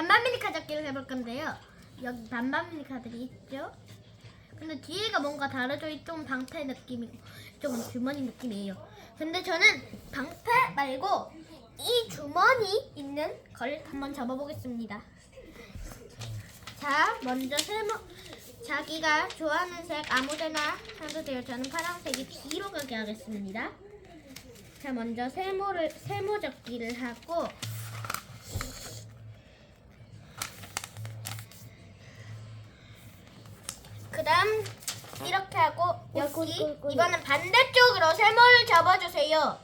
반반 미니카 잡기를 해볼 건데요. 여기 반반 미니카들이 있죠. 근데 뒤에가 뭔가 다르죠. 이쪽은 방패 느낌이고 이쪽은 주머니 느낌이에요. 근데 저는 방패 말고 이 주머니 있는 걸 한번 잡아보겠습니다. 자, 먼저 세모 자기가 좋아하는 색 아무데나 해도 돼요. 저는 파란색이 뒤로 가게 하겠습니다. 자, 먼저 세모를 세모 접기를 하고 그다음 이렇게 하고 여기 꼬리, 꼬리, 꼬리. 이거는 반대쪽으로 세모를 접어주세요.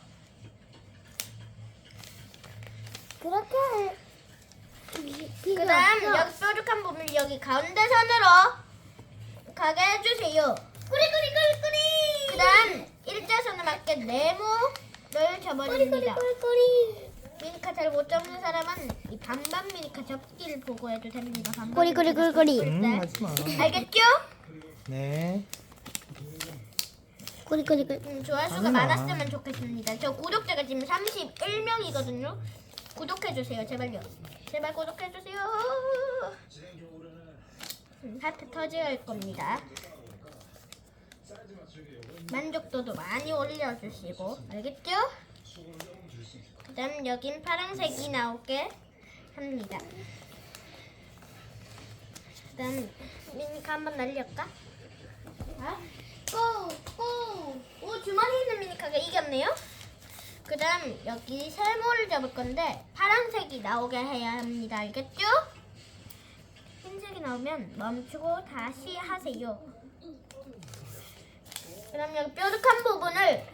그렇게 그다음 여기 뾰족한 부분 여기 가운데 선으로 가게 해주세요. 꾸리 꾸리 꾸리 꾸리. 그다음 일자선에 맞게 네모를 접어줍니다. 꼬리 미니카 잘 못 접는 사람은 이 반반 미니카 접기를 보고 해도 됩니다. 반반 꼬리 꼬리 꼬리 꼬리 음, 접기. 하지 마. 알겠죠? 네. 꼬리 꼬리 꼬리 음, 조회수가. 많았으면 좋겠습니다. 저 구독자가 지금 31명이거든요. 구독해주세요, 제발요. 제발 구독해주세요. 음, 하트 터질 겁니다. 만족도도 많이 올려주시고, 알겠죠? 그 다음 여긴 파란색이 나오게 합니다. 그 다음 미니카 한번 날릴까? 자, 고! 고! 오, 주머니 있는 미니카가 이겼네요. 그 다음 여기 세모를 잡을 건데 파란색이 나오게 해야 합니다. 알겠죠? 흰색이 나오면 멈추고 다시 하세요. 그럼 여기 뾰족한 부분을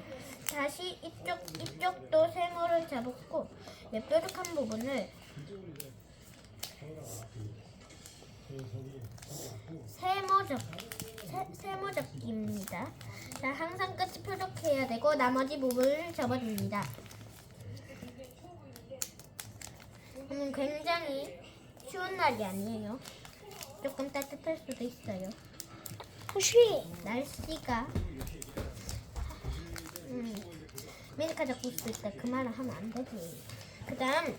다시 이쪽 이쪽도 세모를 잡았고 이 뾰족한 부분을 세모 잡 세, 세모 잡기입니다. 자, 항상 끝이 뾰족해야 되고 나머지 부분을 접어줍니다. 오늘 굉장히 추운 날이 아니에요. 조금 따뜻할 수도 있어요. 혹시 날씨가 음, 미니카 잡고 있을 때그 말을 하면 안 되지. 그 다음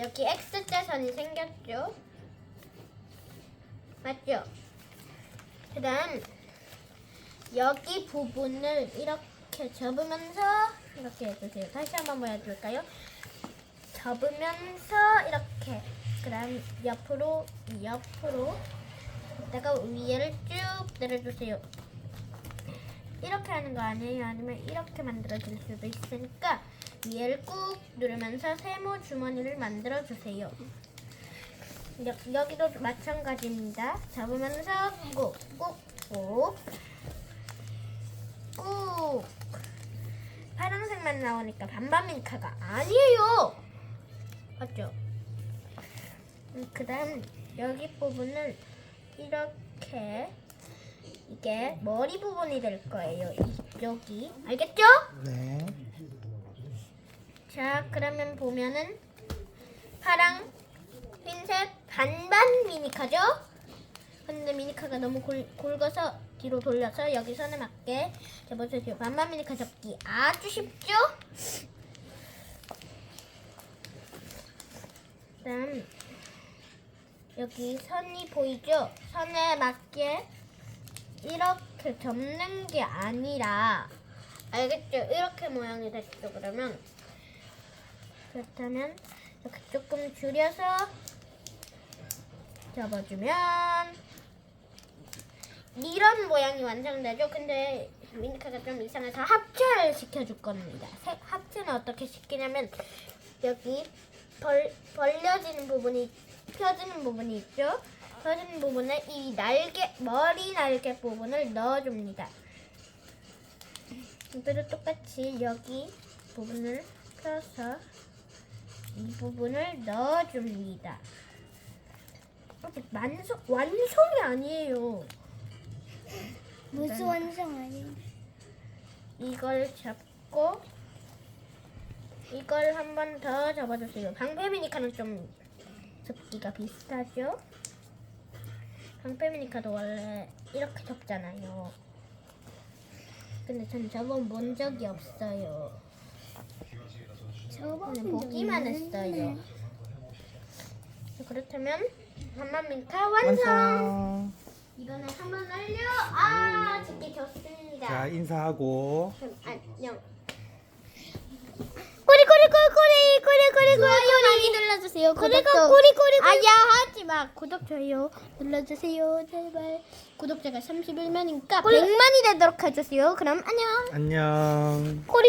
여기 X자선이 생겼죠? 맞죠? 그 다음 여기 부분을 이렇게 접으면서 이렇게 해주세요. 다시 한번 보여줄까요? 접으면서 이렇게 그 다음 옆으로 옆으로 이따가 위에를 쭉 내려주세요. 이렇게 하는 거 아니에요? 아니면 이렇게 만들어질 수도 있으니까 위에를 꾹 누르면서 세모 주머니를 만들어주세요. 여, 여기도 마찬가지입니다. 잡으면서 꾹, 꾹, 꾹, 꾹. 파란색만 나오니까 반반 밀카가 아니에요. 맞죠? 음, 그 다음 여기 부분을 이렇게 이게 머리 부분이 될 거예요. 이쪽이 알겠죠? 네. 자 그러면 보면은 파랑 흰색 반반 미니카죠? 근데 미니카가 너무 골, 골거서 뒤로 돌려서 여기 선에 맞게 접어주세요. 반반 미니카 접기 아주 쉽죠? 그다음 여기 선이 보이죠? 선에 맞게 이렇게 접는 게 아니라 알겠죠? 이렇게 모양이 됐죠 그러면 그렇다면 이렇게 조금 줄여서 접어주면 이런 모양이 완성되죠 근데 미니카가 좀 이상해서 합체를 시켜줄 겁니다 세- 합체는 어떻게 시키냐면 여기 벌, 벌려지는 부분이 펴지는 부분이 있죠 펴지는 부분에 이 날개 머리 날개 부분을 넣어줍니다 이대로 똑같이 여기 부분을 펴서 이 부분을 넣어줍니다. 완성, 완성이 아니에요. 무슨 완성 아니에요? 이걸 잡고 이걸 한 번더 접어주세요. 방패미니카는 좀 접기가 비슷하죠? 방패미니카도 원래 이렇게 접잖아요. 근데 전 저번 본 적이 없어요. 저번에 보기만 했어요. 그렇다면 한번 미니카 완성. 완성. 이번엔 한번 날려. 아. 자, 인사하고. 그럼 안녕. 꼬리 꼬리 꼬리 꼬리 꼬리 꼬리 좋아요 많이 눌러주세요. 그리고 구독도. 꼬리 꼬리 꼬리 아야 하지 마. 구독 좋아요 눌러주세요. 제발. 구독자가 31만이니까 100만이 되도록 해주세요. 그럼 안녕. 안녕. 꼬리